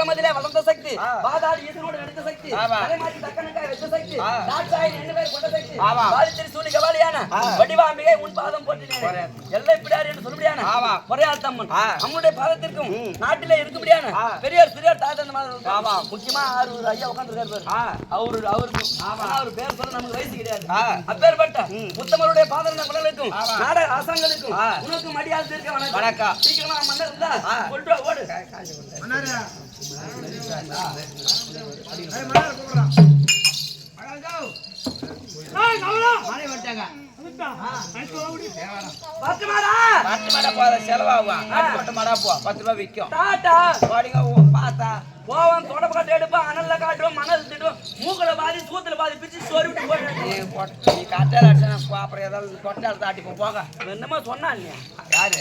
குளமதிலே வளர்ந்த சக்தி ஆ. வாதாடி ஈசனோடு நடித்த சக்தி. தலைமாட்டி தக்கனுக்காய் வெச்ச சக்தி. நாட்டாய் ரெண்டு பேர் கொண்ட சக்தி ஆமா. வாலித்திரி சூழி கவாலியான. வடிவாம்பிகை உன் பாதம் போற்றினேன் போறேன். எல்லை பிடார் என்று சொல்லுபடியான ஆமா. பொறையாள் தம்மன் ஆ. நம்முடைய பாதத்திற்கும். நாட்டிலே இருக்கும்படியான. பெரியார் சிறியார் தாத்தன் மாதிரி ஆமா. முக்கியமா ஆறு ஒரு ஐயா உட்கார்ந்து ஆ. அவரு அவருக்கு அவர் பேர் சொல்ல நமக்கு வயசு கிடையாது. அப்பேற்பட்ட. உத்தமருடைய பாதன குடலுக்கும் ஆமா. நாடக ஆசாங்களுக்கும் ஆ. உனக்கு மடியாது தீர்க்க வணக்கம். சீக்கிரமா மன்னர் இருந்தா. கொண்டு ஓடு பத்து மாடா மாடா போ அனல்ல காட்டுவோம் மணல் திட்டுவோம் மூக்கல பாதி சூத்துல பாதி பிரிச்சு சோறு விட்டு போட்டு நீ கட்டால அடிச்சா அப்புறம் ஏதாவது கொட்டால தாட்டி போக என்னமோ சொன்னான் நீ யாரு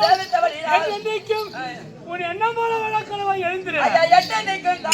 செலுத்தப்படுகிறது. உன் எண்ணம் போல விளக்கணவாய் எழுந்திரு. ஐயா நிற்கும்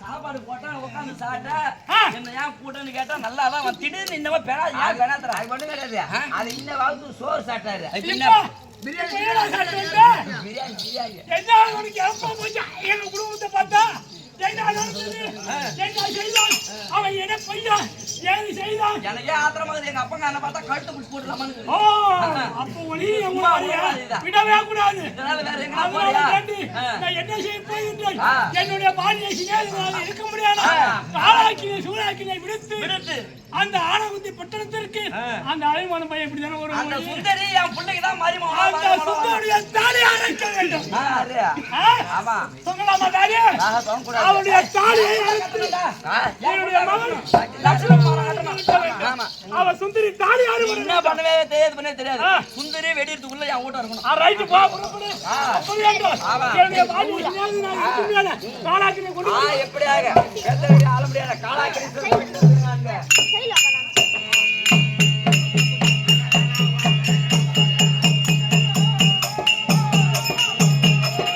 சாப்பாடு போட்டா உட்காந்து சாப்பிட்டா என்ன ஏன் கூட்டன்னு கேட்டா நல்லா தான் அவன் திடீர்னு இன்னமா பெறா ஏன் பெறாத்துறா அது கிடையாது. அது இந்த வாரத்துக்கு சோறு சாப்பிட்டாரு. பிரியாணி எங்க குடும்பத்தை பார்த்தா அவன் என்ன பையன் ஏது செய்தான்? எனக்கே ஆத்திரமா இருக்குது. எங்க அப்பங்க என்ன பார்த்தா கழுத்து போட்டுலாமான்னு விடவே கூடாது. என்ன செய்ய போகின்றேன். என்னுடைய பாண்டிய சிநேகிதனாக இருக்க முடியாது. ஆளாக்கினை சூழாக்கினை விடுத்து அந்த ஆனகுந்தி பட்டணத்திற்கு அந்த அலைமான பையன் இப்படி தானே அந்த ஒரு சுந்தரி என் பிள்ளைக்கு தான் மரிமா அந்த தாலி அரைக்க வேண்டும்? ஆமா. சொல்லலாமா தாலி தாலியை அறுத்து என்னுடைய மகன் லட்சணம் மாறாட்டம் அவ சுந்தரி தாலி ஆறு என்ன பண்ணவே தெரியாது பண்ணவே தெரியாது. சுந்தரி வெடிக்கிறதுக்குள்ள என் வீட்டை இருக்கணும் ஆ ரைட் போ புறப்படு ஆ. அப்படி வேண்டும் ஆமா. என்னுடைய பாண்டிய சிநேகிதனாக இருக்கும் மேல காலாக்கினை ஆ கொண்டு எப்படியாக பேச வேண்டிய ஆள முடியாது காலாக்கடி